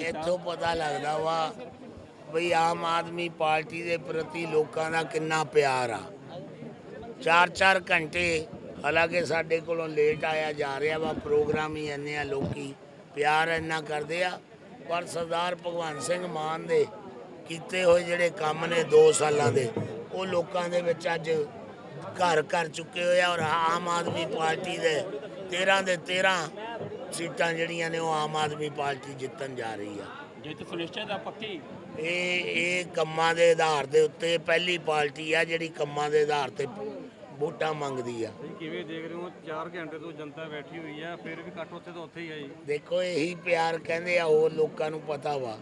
ਇੱਥੋਂ ਪਤਾ ਲੱਗਦਾ ਵਾ ਵੀ ਆਮ ਆਦਮੀ ਪਾਰਟੀ ਦੇ ਪ੍ਰਤੀ ਲੋਕਾਂ ਦਾ ਕਿੰਨਾ ਪਿਆਰ ਆ। 4-4 ਘੰਟੇ, ਹਾਲਾਂਕਿ ਸਾਡੇ ਕੋਲੋਂ ਲੇਟ ਆਇਆ ਜਾ ਰਿਹਾ ਵਾ ਪ੍ਰੋਗਰਾਮ ਹੀ ਇੰਨੇ ਆ ਲੋਕੀ, ਪਿਆਰ ਇੰਨਾ ਕਰਦੇ ਆ। ਪਰ ਸਰਦਾਰ ਭਗਵੰਤ ਸਿੰਘ ਮਾਨ ਦੇ ਕੀਤੇ ਹੋਏ ਜਿਹੜੇ ਕੰਮ ਨੇ 2 ਸਾਲਾਂ ਦੇ, ਉਹ ਲੋਕਾਂ ਦੇ ਵਿੱਚ ਅੱਜ ਘਰ ਕਰ ਚੁੱਕੇ ਹੋਏ ਆ ਔਰ ਆਮ ਆਦਮੀ ਪਾਰਟੀ ਦੇ 13 ਦੇ 13 ਸੀਟਾਂ ਜਿਹੜੀਆਂ ਨੇ ਉਹ ਆਮ ਆਦਮੀ ਪਾਰਟੀ ਜਿੱਤਣ ਜਾ ਰਹੀ ਆ। ਜਿੱਤ ਸੁਨਿਸ਼ਚਿਤ ਆ ਪੱਕੀ? ਇਹ ਇਹ ਕੰਮਾਂ ਦੇ ਆਧਾਰ ਦੇ ਉੱਤੇ ਪਹਿਲੀ ਪਾਰਟੀ ਆ ਜਿਹੜੀ ਕੰਮਾਂ ਦੇ ਆਧਾਰ ਤੇ ਵੋਟਾਂ ਮੰਗਦੀ ਆ। ਤੁਸੀਂ ਕਿਵੇਂ ਦੇਖ ਰਹੇ ਹੋ? 4 ਘੰਟੇ ਤੋਂ ਜਨਤਾ ਬੈਠੀ ਹੋਈ ਹੈ ਫਿਰ ਵੀ ਕੱਟ ਉੱਥੇ ਤੋਂ ਉੱਥੇ ਹੀ ਆ ਜੀ। ਦੇਖੋ ਇਹੀ ਪਿਆਰ ਕਹਿੰਦੇ ਆ ਹੋਰ ਲੋਕਾਂ ਨੂੰ ਪਤਾ ਵਾ।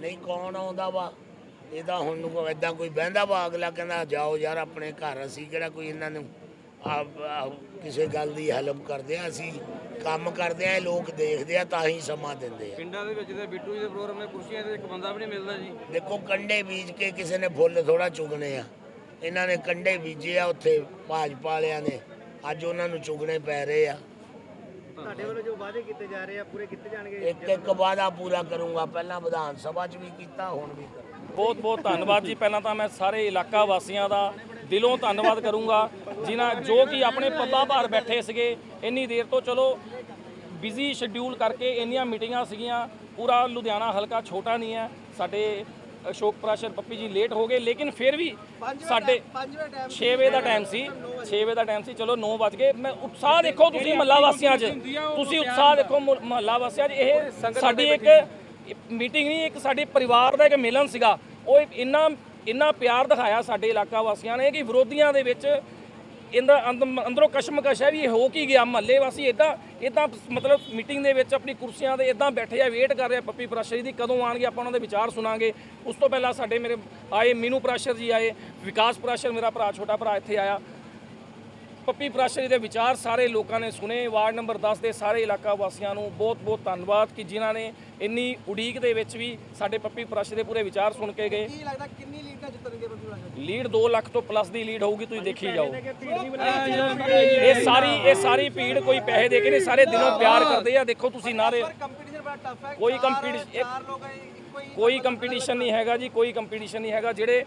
ਨਹੀਂ ਕੌਣ ਆਉਂਦਾ ਵਾ? ਇਹਦਾ ਹੁਣ ਨੂੰ ਐਦਾਂ ਕੋਈ ਬਹਿੰਦਾ ਵਾ ਅਗਲਾ ਕਹਿੰਦਾ ਜਾਓ ਯਾਰ ਆਪਣੇ ਘਰ ਅਸੀਂ ਕਿਹੜਾ ਕੋਈ ਇਹਨਾਂ ਨੂੰ ਆ ਆ ਕਿਸੇ ਗੱਲ ਦੀ ਹੈਲਪ ਕਰਦੇ ਆ ਅਸੀਂ ਕੰਮ ਕਰਦੇ ਆ ਇਹ ਲੋਕ ਦੇਖਦੇ ਆ ਤਾਂ ਹੀ ਸਮਾਂ ਦਿੰਦੇ ਆ। ਪਿੰਡਾਂ ਦੇ ਵਿੱਚ ਤੇ ਬਿੱਟੂ ਜੀ ਦੇ ਪ੍ਰੋਗਰਾਮ ਨੇ ਕੁਰਸੀਆਂ ਤੇ ਇੱਕ ਬੰਦਾ ਵੀ ਨਹੀਂ ਮਿਲਦਾ ਜੀ। ਦੇਖੋ ਕੰਡੇ ਬੀਜ ਕੇ ਕਿਸੇ ਨੇ ਫੁੱਲ ਥੋੜਾ ਚੁਗਣੇ ਆ। ਇਹਨਾਂ ਨੇ ਕੰਡੇ ਬੀਜੇ ਆ ਉੱਥੇ ਭਾਜਪਾ ਵਾਲਿਆਂ ਨੇ। ਅੱਜ ਉਹਨਾਂ ਨੂੰ ਚੁਗਣੇ ਪੈ ਰਹੇ ਆ। ਤੁਹਾਡੇ ਵੱਲੋਂ ਜੋ ਵਾਅਦੇ ਕੀਤੇ ਜਾ ਰਹੇ ਆ ਪੂਰੇ ਕੀਤੇ ਜਾਣਗੇ? ਇੱਕ ਇੱਕ ਵਾਅਦਾ ਪੂਰਾ ਕਰੂੰਗਾ ਪਹਿਲਾਂ ਵਿਧਾਨ ਸਭਾ 'ਚ ਵੀ ਕੀਤਾ ਹੁਣ ਵੀ ਕਰਾਂ ਬਹੁਤ ਬਹੁਤ ਧੰਨਵਾਦ ਜੀ। ਪਹਿਲਾਂ ਤਾਂ ਮੈਂ ਸਾਰੇ ਇਲਾਕਾ ਵਾਸੀਆਂ ਦਾ ਦਿਲੋਂ ਧੰਨਵਾਦ ਕਰੂੰਗਾ। ਜਿਨ੍ਹਾਂ ਜੋ ਕਿ ਆਪਣੇ ਪੱਬਾਂ ਭਾਰ ਬੈਠੇ ਸੀਗੇ ਇੰਨੀ ਦੇਰ ਤੋਂ ਚਲੋ ਬਿਜ਼ੀ ਸ਼ਡਿਊਲ ਕਰਕੇ ਇੰਨੀਆਂ ਮੀਟਿੰਗਾਂ ਸੀਗੀਆਂ। ਪੂਰਾ ਲੁਧਿਆਣਾ ਹਲਕਾ ਛੋਟਾ ਨਹੀਂ ਹੈ। ਸਾਡੇ ਅਸ਼ੋਕ ਪ੍ਰਾਸ਼ਰ ਪੱਪੀ ਜੀ ਲੇਟ ਹੋ ਗਏ ਲੇਕਿਨ ਫਿਰ ਵੀ ਸਾਡੇ 6 ਵਜੇ ਦਾ ਟਾਈਮ ਸੀ 6 ਵਜੇ ਦਾ ਟਾਈਮ ਸੀ। ਚਲੋ 9 ਵਜ ਗਏ। ਮੈਂ ਉਤਸ਼ਾਹ ਦੇਖੋ ਤੁਸੀਂ ਮਹੱਲਾ ਵਾਸੀਆਂ 'ਚ। ਤੁਸੀਂ ਉਤਸ਼ਾਹ ਦੇਖੋ ਮੁ- ਮਹੱਲਾ ਵਾਸੀਆਂ 'ਚ। ਇਹ ਸਾਡੀ ਇੱਕ ਮੀਟਿੰਗ ਨਹੀਂ ਇੱਕ ਸਾਡੇ ਪਰਿਵਾਰ ਦਾ ਇੱਕ ਮਿਲਨ ਸੀਗਾ। ਉਹ ਇੰਨਾ ਇੰਨਾ ਪਿਆਰ ਦਿਖਾਇਆ ਸਾਡੇ ਇਲਾਕਾ ਵਾਸੀਆਂ ਨੇ ਕਿ ਵਿਰੋਧੀਆਂ ਦੇ ਵਿੱਚ ਇਹਦਾ ਅੰਦ- ਅੰਦਰੋਂ ਕਸ਼ਮਕਸ਼ ਹੈ ਵੀ ਇਹ ਹੋ ਕੀ ਗਿਆ? ਮਹੱਲੇ ਵਾਸੀ ਇਦਾਂ ਇਦਾਂ ਮਤਲਬ ਮੀਟਿੰਗ ਦੇ ਵਿੱਚ ਆਪਣੀ ਕੁਰਸੀਆਂ ਤੇ ਇਦਾਂ ਬੈਠੇ ਆ ਵੇਟ ਕਰ ਰਿਹਾ ਆ ਪੱਪੀ ਪ੍ਰਾਸ਼ਰ ਦੀ, ਕਦੋਂ ਆਣਗੇ ਆਪਾਂ ਉਹਨਾਂ ਦੇ ਵਿਚਾਰ ਸੁਣਾਂਗੇ। ਉਸ ਤੋਂ ਪਹਿਲਾਂ ਸਾਡੇ ਮੇਰੇ ਆਏ ਮੀਨੂ ਪ੍ਰਾਸ਼ਰ ਜੀ ਆਏ, ਵਿਕਾਸ ਪ੍ਰਾਸ਼ਰ ਮੇਰਾ ਭਰਾ, ਛੋਟਾ ਭਰਾ ਇੱਥੇ ਆਇਆ। ਪੱਪੀ ਪ੍ਰਾਸ਼ਰ ਦੇ ਵਿਚਾਰ ਸਾਰੇ ਲੋਕਾਂ ਨੇ ਸੁਨੇ ਵਾਰਡ ਨੰਬਰ 10 ਦੇ ਸਾਰੇ ਇਲਾਕਾ ਵਾਸੀਆਂ ਨੂੰ ਬਹੁਤ-ਬਹੁਤ ਧੰਨਵਾਦ ਕਿ ਜਿਨ੍ਹਾਂ ਨੇ ਇੰਨੀ ਉਡੀਕ ਦੇ ਵਿੱਚ ਵੀ ਸਾਡੇ ਪੱਪੀ ਪ੍ਰਾਸ਼ਰ ਦੇ ਪੂਰੇ ਵਿਚਾਰ ਸੁਣ ਕੇ ਗਏ। ਕੀ ਲੱਗਦਾ ਕਿੰਨੀ ਲੀਡ ਨਾਲ ਜਿੱਤਣਗੇ ਬੰਦੂਲਾ ਲੀਡ 2 ਲੱਖ ਤੋਂ ਪਲੱਸ ਦੀ ਲੀਡ ਹੋਊਗੀ ਤੁਸੀਂ ਦੇਖੀ ਜਾਓ। ਇਹ ਸਾਰੀ ਇਹ ਸਾਰੀ ਭੀੜ ਕੋਈ ਪੈਸੇ ਦੇ ਕੇ ਨਹੀਂ ਸਾਰੇ ਦਿਲੋਂ ਪਿਆਰ ਕਰਦੇ ਆ। ਦੇਖੋ ਤੁਸੀਂ ਨਾਰੇ ਕੰਪੀਟੀਸ਼ਨ ਬੜਾ ਟਫ ਹੈ। ਕੋਈ competition- ਚਾਰ ਲੋਕ ਕੋਈ ਕੰਪੀਟੀਸ਼ਨ ਨਹੀਂ ਹੈਗਾ ਜੀ ਕੋਈ ਕੰਪੀਟੀਸ਼ਨ ਨਹੀਂ ਹੈਗਾ। ਜਿਹੜੇ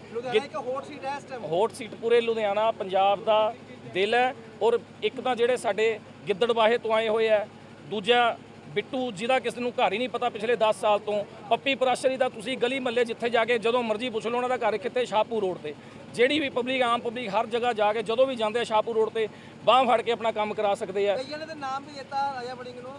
ਹੋਰ ਸੀਟ ਹੈ ਇਸ ਟਾਈਮ ਹੋਟ ਸੀਟ ਪੂਰੇ ਲੁਧਿਆਣਾ ਪੰਜਾਬ ਦਾ ਦਿਲ ਹੈ ਔਰ ਇੱਕ ਤਾਂ ਜਿਹੜੇ ਸਾਡੇ ਗਿੱਦੜਵਾਹੇ ਤੋਂ ਆਏ ਹੋਏ ਆ ਦੂਜਾ ਬਿੱਟੂ ਜਿਹਦਾ ਕਿਸੇ ਨੂੰ ਘਰ ਹੀ ਨਹੀਂ ਪਤਾ ਪਿਛਲੇ 10 ਸਾਲ ਤੋਂ, ਪੱਪੀ ਪਰਾਸ਼ਰੀ ਦਾ ਤੁਸੀਂ ਗਲੀ ਮੱਲੇ ਜਿੱਥੇ ਜਾ ਕੇ ਜਦੋਂ ਮਰਜ਼ੀ ਪੁੱਛ ਲਓ ਉਹਨਾਂ ਦਾ ਘਰ ਕਿੱਥੇ, ਸ਼ਾਹਪੁਰ ਰੋਡ ਤੇ। ਜਿਹੜੀ ਵੀ ਪਬਲਿਕ ਆਮ ਪਬਲਿਕ ਹਰ ਜਗ੍ਹਾ ਜਾ ਕੇ ਜਦੋਂ ਵੀ ਜਾਂਦੇ ਆ ਸ਼ਾਹਪੁਰ ਰੋਡ ਤੇ ਬਾਹ ਫੜ ਕੇ ਆਪਣਾ ਕੰਮ ਕਰਾ ਸਕਦੇ ਆ। ਕਈਆਂ ਨੇ ਤਾਂ ਨਾਮ ਵੀ ਦਿੱਤਾ ਰਾਜਾ ਬੜਿੰਗ ਨੂੰ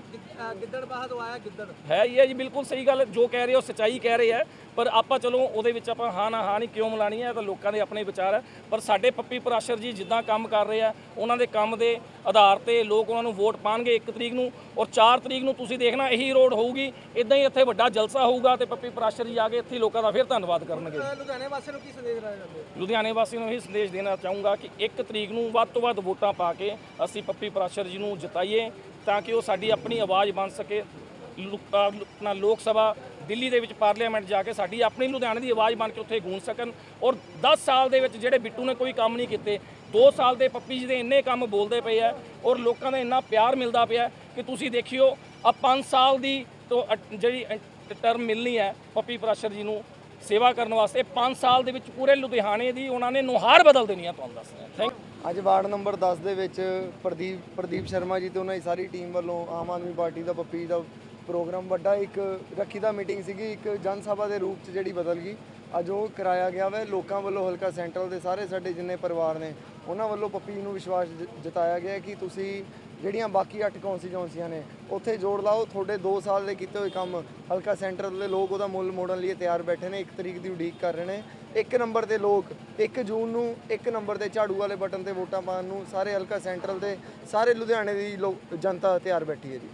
ਗਿੱਦੜ ਬਾਹਰ ਤੋਂ ਆਇਆ ਗਿੱਦੜ। ਹੈ ਹੀ ਹੈ ਜੀ ਬਿਲਕੁਲ ਸਹੀ ਗੱਲ ਜੋ ਕਹਿ ਰਹੇ ਹੋ ਸੱਚਾਈ ਕਹਿ ਰਹੇ ਆ। ਪਰ ਆਪਾਂ ਚਲੋ ਉਹਦੇ ਵਿੱਚ ਆਪਾਂ ਹਾਂ ਨਾ ਹਾਂ ਨਹੀਂ ਕਿਉਂ ਮਿਲਾਣੀ ਹੈ ਇਹ ਤਾਂ ਲੋਕਾਂ ਦੇ ਆਪਣੇ ਵਿਚਾਰ ਹੈ ਪਰ ਸਾਡੇ ਪੱਪੀ ਪ੍ਰਾਸ਼ਰ ਜੀ ਜਿੱਦਾਂ ਕੰਮ ਕਰ ਰਹੇ ਆ ਉਹਨਾਂ ਦੇ ਕੰਮ ਦੇ ਆਧਾਰ ਤੇ ਲੋਕ ਉਹਨਾਂ ਨੂੰ ਵੋਟ ਪਾਣਗੇ 1 ਤਰੀਕ ਨੂੰ। ਔਰ 4 ਤਰੀਕ ਨੂੰ ਤੁਸੀਂ ਦੇਖਣਾ ਇਹੀ ਰੋਡ ਹੋਊਗੀ ਇਦਾਂ ਹੀ ਇੱਥੇ ਵੱਡਾ ਜਲਸਾ ਹੋਊਗਾ ਤੇ ਪੱਪੀ ਪ੍ਰਾਸ਼ਰ ਜੀ ਆ ਕੇ ਇੱਥੇ ਲੋਕਾਂ ਦਾ ਫਿਰ ਧੰਨਵਾਦ ਕਰਨਗੇ। ਲੁਧਿਆਣੇ ਵਾਸੀਆਂ ਨੂੰ ਕੀ ਸੰਦੇਸ਼ ਦੇਣਾ ਚਾਹੁੰਦੇ ਲੁਧਿਆਣੇ ਵਾਸੀਆਂ ਨੂੰ ਇਹ ਸੰਦੇਸ਼ ਦੇਣਾ ਚਾਹੂੰਗਾ ਕਿ 1 ਤਰੀਕ ਨੂੰ ਵੱਧ ਤੋਂ ਵੱਧ ਵੋਟਾਂ ਪਾ ਕੇ ਅਸੀਂ ਪੱਪੀ ਪਰਾਸ਼ਰ ਜੀ ਨੂੰ ਜਿਤਾਈਏ ਤਾਂ ਕਿ ਉਹ ਸਾਡੀ ਆਪਣੀ ਆਵਾਜ਼ ਬਣ ਸਕੇ। ਲੁ- ਆਪਣਾ ਲੋਕ ਸਭਾ ਦਿੱਲੀ ਦੇ ਵਿੱਚ ਪਾਰਲੀਮੈਂਟ ਜਾ ਕੇ ਸਾਡੀ ਆਪਣੀ ਲੁਧਿਆਣੇ ਦੀ ਆਵਾਜ਼ ਬਣ ਕੇ ਉੱਥੇ ਗੂੰਜ ਸਕਣ ਔਰ 10 ਸਾਲ ਦੇ ਵਿੱਚ ਜਿਹੜੇ ਬਿੱਟੂ ਨੇ ਕੋਈ ਕੰਮ ਨਹੀਂ ਕੀਤੇ 2 ਸਾਲ ਦੇ ਪੱਪੀ ਜੀ ਦੇ ਇੰਨੇ ਕੰਮ ਬੋਲਦੇ ਪਏ ਆ ਔਰ ਲੋਕਾਂ ਦਾ ਇੰਨਾ ਪਿਆਰ ਮਿਲਦਾ ਪਿਆ ਕਿ ਤੁਸੀਂ ਦੇਖਿਓ ਆ 5 ਸਾਲ ਦੀ ਤੋਂ ਅ- ਜਿਹੜੀ ਟਰਮ ਮਿਲਣੀ ਹੈ ਪੱਪੀ ਪ੍ਰਾਸ਼ਰ ਜੀ ਨੂੰ ਸੇਵਾ ਕਰਨ ਵਾਸਤੇ 5 ਸਾਲ ਦੇ ਵਿੱਚ ਪੂਰੇ ਲੁਧਿਆਣੇ ਦੀ ਉਹਨਾਂ ਨੇ ਨੁਹਾਰ ਬਦਲ ਦੇਣੀ ਹੈ ਤੁਹਾਨੂੰ ਦੱਸ ਰਿਹਾ। ਥੈਂਕ ਅੱਜ ਵਾਰਡ ਨੰਬਰ 10 ਦੇ ਵਿੱਚ ਪ੍ਰਦੀਪ ਪ੍ਰਦੀਪ ਸ਼ਰਮਾ ਜੀ ਤੇ ਉਹਨਾਂ ਦੀ ਸਾਰੀ ਟੀਮ ਵੱਲੋਂ ਆਮ ਆਦਮੀ ਪਾਰਟੀ ਦਾ, ਪੱਪੀ ਦਾ ਪ੍ਰੋਗਰਾਮ ਵੱਡਾ ਇੱਕ ਰੱਖੀ ਦਾ ਮੀਟਿੰਗ ਸੀਗੀ, ਇੱਕ ਜਨ ਸਭਾ ਦੇ ਰੂਪ 'ਚ ਜਿਹੜੀ ਬਦਲ ਗਈ। ਅੱਜ ਉਹ ਕਰਾਇਆ ਗਿਆ ਵੈ, ਲੋਕਾਂ ਵੱਲੋਂ ਹਲਕਾ ਸੈਂਟਰਲ ਦੇ ਸਾਰੇ ਸਾਡੇ ਜਿੰਨੇ ਪਰਿਵਾਰ ਨੇ, ਉਹਨਾਂ ਵੱਲੋਂ ਪੱਪੀ ਨੂੰ ਵਿਸ਼ਵਾਸ ਜ- ਜਤਾਇਆ ਗਿਆ ਕਿ ਤੁਸੀਂ ਜਿਹੜੀਆਂ ਬਾਕੀ 8 ਕੌਂਸਟੀਚੁਐਂਸੀਆਂ ਨੇ, ਉੱਥੇ ਜੋੜ ਲਾਓ, ਤੁਹਾਡੇ 2 ਸਾਲ ਦੇ ਕੀਤੇ ਹੋਏ ਕੰਮ ਹਲਕਾ ਸੈਂਟਰ ਦੇ ਲੋਕ ਉਹਦਾ ਮੁੱਲ ਮੋੜਨ ਲਈ ਤਿਆਰ ਬੈਠੇ ਨੇ, ਇੱਕ ਤਰੀਕ ਦੀ ਉਡੀਕ ਕਰ ਰਹੇ ਨੇ। ਇੱਕ ਨੰਬਰ ਦੇ ਲੋਕ 1 ਜੂਨ ਨੂੰ ਇੱਕ ਨੰਬਰ ਦੇ ਝਾੜੂ ਵਾਲੇ ਬਟਨ ਤੇ ਵੋਟਾਂ ਪਾਉਣ ਨੂੰ ਸਾਰੇ ਹਲਕਾ ਸੈਂਟਰਲ ਦੇ ਸਾਰੇ ਲੁਧਿਆਣੇ ਦੀ ਲੋਕ ਜਨਤਾ ਤਿਆਰ ਬੈਠੀ ਹੈ ਜੀ।